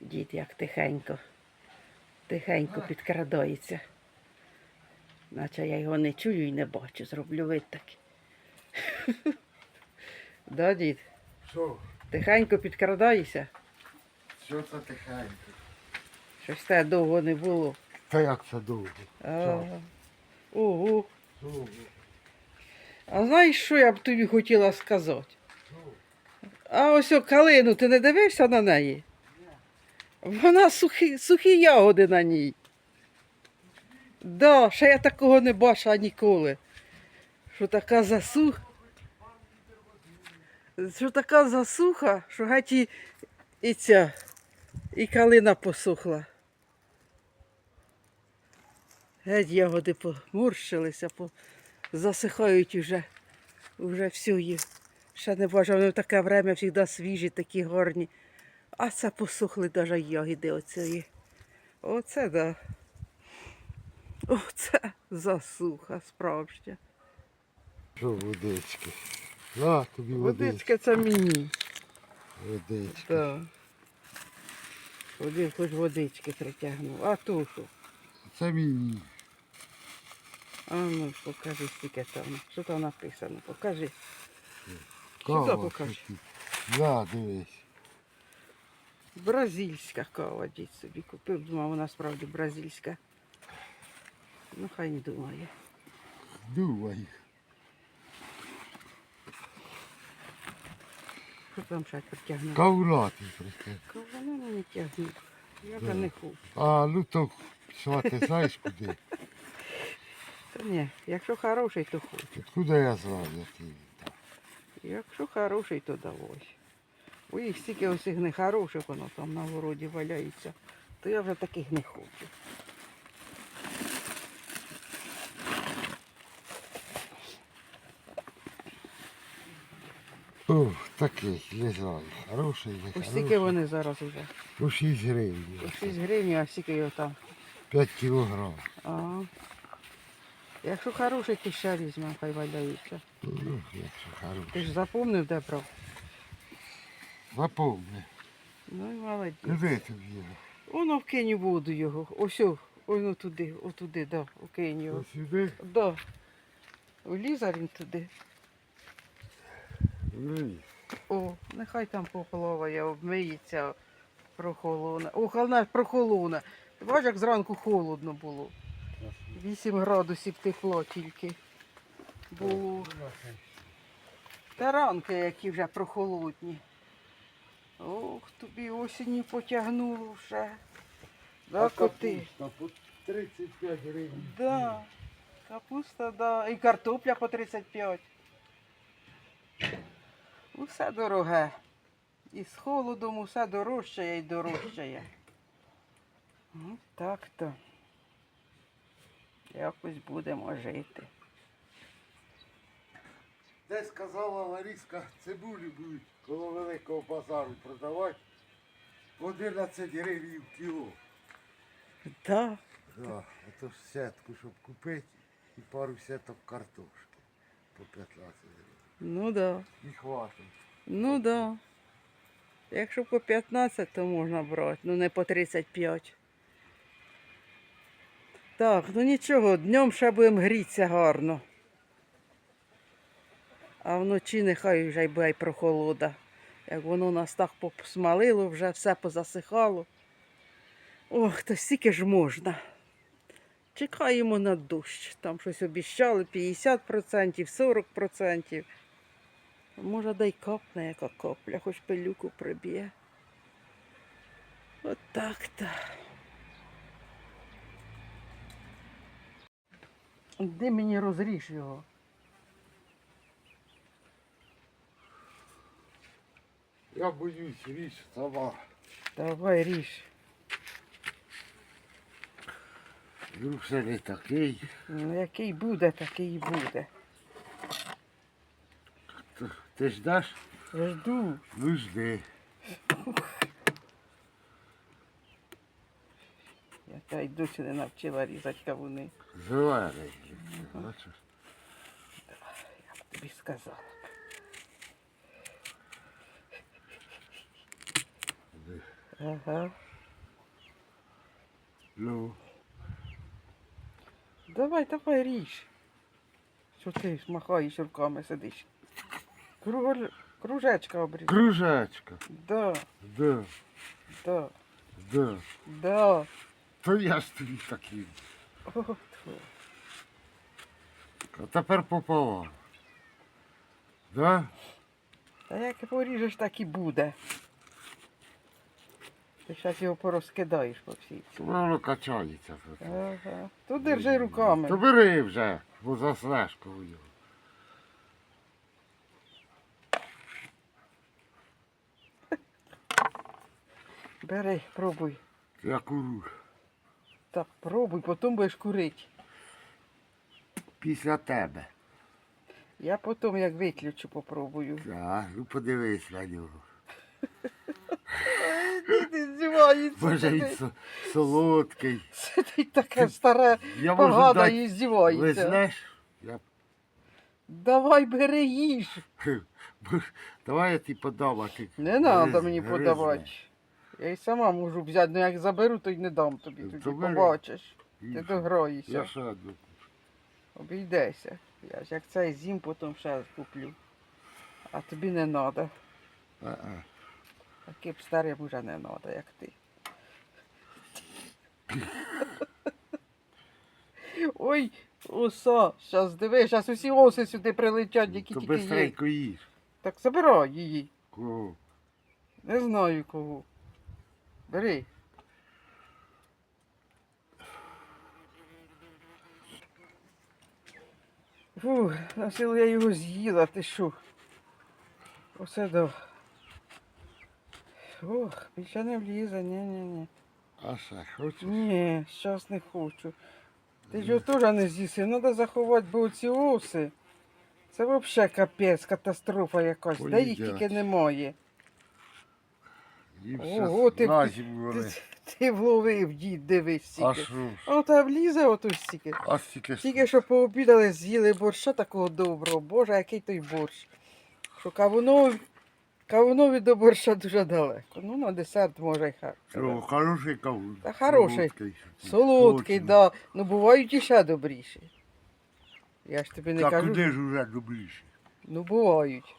Дід як тихенько, тихенько підкрадається. Наче я його не чую і не бачу, зроблю вид такий. Да, дід, Що? тихенько підкрадаєшся, Що це тихенько? щось те довго не було. Та як це довго? Ого. Довго. А знаєш, що я б тобі хотіла сказати? А ось калину, ти не дивився на неї? Вона сухі, сухі ягоди на ній. Да, ще я такого не бачила ніколи. Що така засуха. Що така засуха, що геть і, і ця, і калина посохла. Геть ягоди поморщилися, по... засихають уже, уже всю Ще не бачу, вони в таке время завжди свіжі, такі гарні. А це посохли навіть ягоди оцієї. Оце да. Оце засуха справжня. Що водички? На тобі водички. Водичка це мені. Водички. Так. Один хоч водички притягнув. А то що? Це мені. А ну покажи, скільки там. Що там написано? Покажи. Кава. покажи? На, дивись. Бразильська кава дід собі купив. Думав, вона справді бразильська. Ну, хай не думає. Думай. Що там ще притягнув? Кавлати прикинь. Вона не тягне. Я вже не хочу. А, ну то ти знаєш куди? Ні, якщо хороший, то хочу. Куди я знаю, який? Якщо хороший, то давай. Бо їх стільки усіх нехороших, воно там на городі валяється, то я вже таких не хочу. О, такий, не знаю. Хороший, не Ось хороший. стільки вони зараз уже. По 6 гривень. По 6 гривень, а стільки його там. 5 кілограм. Ага. Якщо хороший, то ще візьмемо, хай валяється. Ну, якщо хороший. Ти ж запомнив, де брав? Запомни. Ну і молодець. Куди тобі його? Воно вкинь у воду його. Ось, о, воно туди, отуди, да, вкинь його. Ось сюди? Да. Вліза він туди. Ні. О, нехай там поплаває, обмиється, прохолоне. О, головне, прохолоне. Ти бачиш, як зранку холодно було. 8 градусів тепло тільки. Було. Та ранки, які вже прохолодні. Ох, тобі осінню потягнуло вже. Да, коти? Капуста по 35 гривень. Да. Капуста, да. І картопля по 35. Усе дороге. І з холодом усе дорожчає і дорожчає. Ну, так то. Якось будемо жити. Десь сказала Лариска, цибулю будуть коло великого базару продавати. 11 гривень в кіло. Да. Да, а то ж сетку, щоб купити, і пару сеток картошки по 15 гривень. Ну да. І хватить. Ну да. Якщо по 15, то можна брати, ну не по 35. Так, ну нічого, днем ще будемо грітися гарно. А вночі нехай вже й буде прохолода. Як воно нас так посмалило, вже все позасихало. Ох, то стільки ж можна. Чекаємо на дощ. Там щось обіщали 50%, 40%. Може, дай капне яка капля, хоч пилюку приб'є. От так то. Де мені розріж його? Я боюсь річ сама. Давай ріж. Друг все не такий. Ну, який буде, такий і буде. Ти ждаш? Жду. Ну жди. я й досі не навчила різати кавуни. Жива різниця, бачиш? Я б тобі сказала. Ага. Ну. Давай, давай ріж. Що ти махаєш руками сидиш? Кружечка кружечка обрізала. Кружечка. Да. Да. Да. Да. Да. То я ж тобі такий. А тепер пополам. Да? Та як поріжеш, так і буде. Ти зараз його порозкидаєш по всій. цій. Воно качається. Ага. То держи руками. То бери вже, бо заснеш його. Бери, пробуй. Я курю. Так, пробуй, потім будеш курити. Після тебе. Я потім, як виключу, попробую. Так, ну подивись на нього. Ти здівається. Боже, він со- солодкий. Сидить таке старе, Я можу погана дати. і Ви здівається. знаєш? Я... Давай бери їж. Давай я тобі подам, а ти. Не треба мені подавати. Я й сама можу взяти, але як заберу, то й не дам тобі. Тоді бери. побачиш. Ти дограєшся. Я ще одну. Обійдешся. Я ж як цей зім, потім ще куплю. А тобі не треба. А-а. Таким старим вже не треба, як ти. Ой, оса, зараз диви, зараз усі оси сюди прилетять, які То тільки є. бистренько їж. Так забирай її. Кого? Не знаю кого. Бери. Фу, на силу я його з'їла, ти що? Оце да. Ох, більше не влізе, ні-ні-ні. А ще хочеш? Ні, зараз не хочу. Ти ж його теж не з'їси, треба заховати, бо ці оси. Це взагалі капець, катастрофа якась. Де їх Поїдять. тільки немає. Їм Ого, ти, на ти, ти, ти вловив, дід, дивись А стільки. що ж? О, та влізе ото стільки. А стільки ж. Тільки що пообідали, з'їли борща такого доброго. Боже, який той борщ. Що кавунові, кавунові до борща дуже далеко. Ну, на десерт може й. Що, хороший кавун. Та хороший. Солодкий. Солодкий, да. Ну бувають і ще добріші. Я ж тобі не Та кажу. куди ж уже добріше? Ну бувають.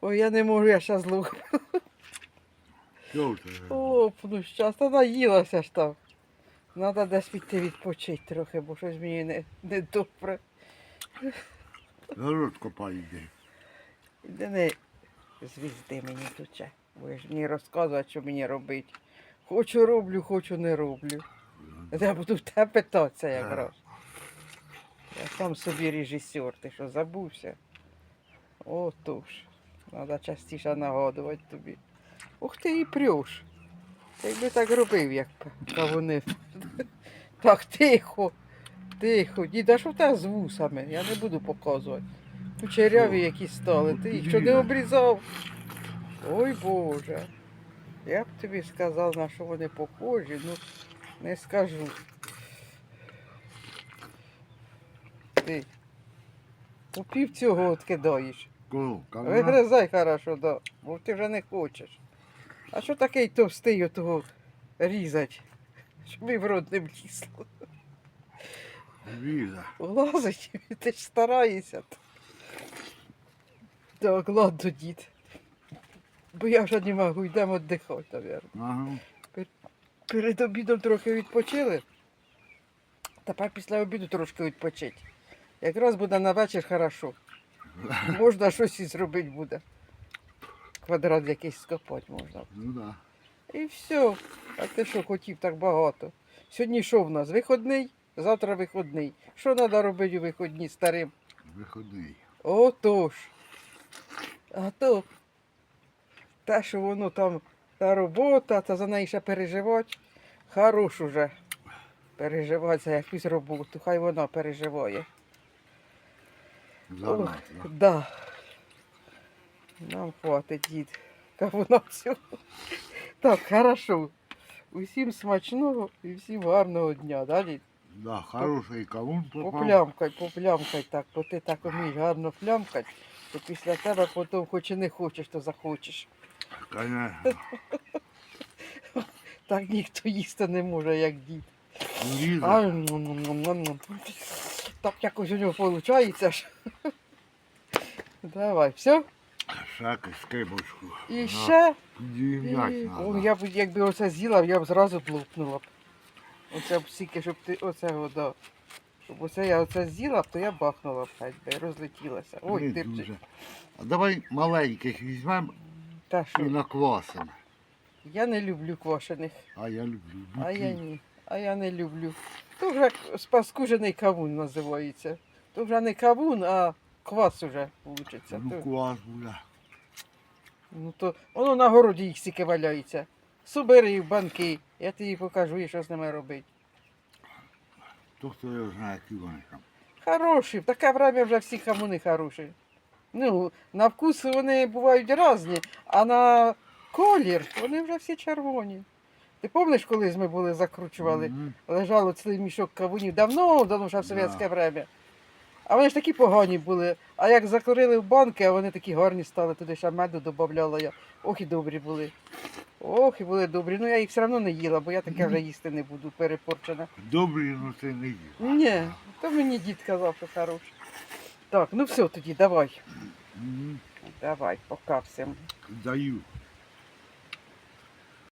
Ой, я не можу, я ще. Що ти? Лопну щас, та наїлася ж там. Треба десь піти відпочити трохи, бо щось мені не, не добре. Город копай йди. Іди не звізди мені тут. Будеш мені розказувати, що мені робити. Хочу роблю, хочу не роблю. Я буду в тебе питатися якраз. Я сам собі режисер, ти що забувся? Отож. Треба частіше нагадувати тобі. Ух ти і прьош. Ти якби так робив, як кавуни. Так, тихо, тихо. Діда, що в тебе з вусами? Я не буду показувати. Кучеряві які стали. Ти їх що не обрізав? Ой Боже. Я б тобі сказав, на що вони похожі, ну не скажу. Ти у пів цього от Кавуна? Вигризай хорошо, да, бо ти вже не хочеш. А що такий товстий отого різать? Щоб і в рот не влізло. Віза. Лазить, ти ж стараєшся. Так, ладно, дід. Бо я вже не можу, йдемо віддихати, мабуть. Ага. Перед обідом трохи відпочили. Тепер після обіду трошки відпочити. Якраз буде на вечір хорошо. Можна щось і зробити буде. Квадрат якийсь скопати можна. Ну да. І все. А ти що хотів так багато? Сьогодні що в нас? Виходний, завтра виходний. Що треба робити у виходні старим? Виходний. Отож. А то те, що воно там та робота, та за неї ще переживати. Хорош уже. Переживати за якусь роботу. Хай вона переживає. Ох, да. Нам хватить, дід. Всього. Так, хорошо. Усім смачного і всім гарного дня, да, дід? Да, хороший кавун попав. Поплямкай, поплямкай так, бо ти так вмієш гарно плямкати, то після тебе потім хоч і не хочеш, то захочеш. Конечно. Так ніхто їсти не може, як дід. Ліза. А, м-м-м-м-м. Так якось у нього виходить. Давай, все. Ще кискибочку. І ще. Дівнять І- надо. О, я б, якби оце з'їла, я б зразу б лопнула б. Оце б стільки, щоб ти оце вода. Щоб оце я оце з'їла, то я бахнула б хай би, розлетілася. Ой, ти б- дуже. А давай маленьких візьмемо і наквасимо. Я не люблю квашених. А я люблю. А я ні. А я не люблю. То вже спаскужений кавун називається. То вже не кавун, а квас уже виходить. Ну, квас буде. ну то воно на городі їх стільки валяється. Субери в банки, я тобі покажу, і що з ними робити. То хто його знає, які вони там. Хороші, в таке время вже всі кавуни хороші. Ну, на вкус вони бувають різні, а на колір вони вже всі червоні. Ти пам'ятаєш, колись ми були закручували? Мгм. лежало цілий мішок кавунів давно, давно ще в совєтське время. А вони ж такі погані були. А як закурили в банки, а вони такі гарні стали, туди ще меду додавала я. Ох і добрі були. Ох, і були добрі. Ну я їх все одно не їла, бо я таке вже їсти не буду, перепорчена. Добрі, ну це не їв. Ні, то мені дід казав, що хороший. Так, ну все тоді, давай. Мгм. Давай, пока всім. Даю.